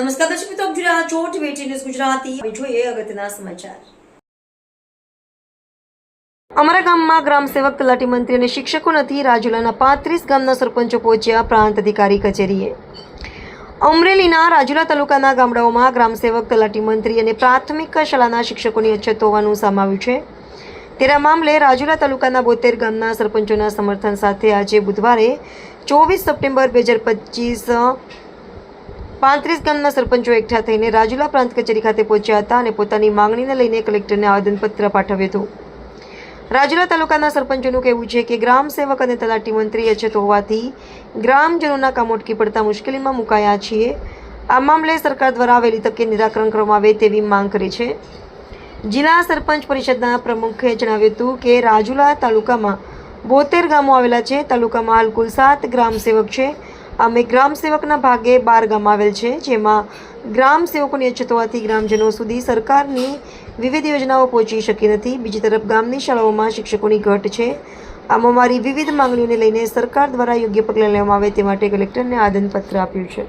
નમસ્કાર દર્શક મિત્રો, આપ જોઈ રહ્યા છો ટીવી ગુજરાતી. જોઈએ અગત્યના સમાચાર. અમારા ગામમાં ગ્રામ સેવક તલાટી મંત્રી અને શિક્ષકો નથી, રાજુલાના પાંત્રીસ ગામના સરપંચો પહોંચ્યા પ્રાંત અધિકારી કચેરીએ. અમરેલીના રાજુલા તાલુકાના ગામડાઓમાં ગ્રામ સેવક તલાટી મંત્રી અને પ્રાથમિક શાળાના શિક્ષકોની અછત હોવાનું સમાવ્યું છે. તેના મામલે રાજુલા તાલુકાના બોતેર ગામના સરપંચોના સમર્થન સાથે આજે બુધવારે ચોવીસ સપ્ટેમ્બર બે હજાર પચીસ પાંત્રીસ ગામના સરપંચો એકઠા થઈને રાજુલા પ્રાંત કચેરી ખાતે પહોંચ્યા હતા અને પોતાની માંગણીને લઈને કલેક્ટરને આવેદનપત્ર પાઠવ્યું હતું. રાજુલા તાલુકાના સરપંચોનું કહેવું છે કે ગ્રામ સેવક અને તલાટી મંત્રી અછત હોવાથી ગ્રામજનોના કામ અટકી પડતા મુશ્કેલીમાં મુકાયા છીએ. આ મામલે સરકાર દ્વારા આવેલી તકે નિરાકરણ કરવામાં આવે તેવી માંગ કરી છે. જિલ્લા સરપંચ પરિષદના પ્રમુખે જણાવ્યું હતું કે રાજુલા તાલુકામાં બોતેર ગામો આવેલા છે. તાલુકામાં હાલ કુલ સાત ગ્રામ સેવક છે. અમે ગ્રામ સેવકના ભાગે બાર ગામ આવેલ છે, જેમાં ગ્રામ સેવકોની અછત હોવાથી ગ્રામજનો સુધી સરકારની વિવિધ યોજનાઓ પહોંચી શકી નથી. બીજી તરફ ગામની શાળાઓમાં શિક્ષકોની ઘટ છે. આમ અમારી વિવિધ માંગણીઓને લઈને સરકાર દ્વારા યોગ્ય પગલાં લેવામાં આવે તે માટે કલેક્ટરને આવેદનપત્ર આપ્યું છે.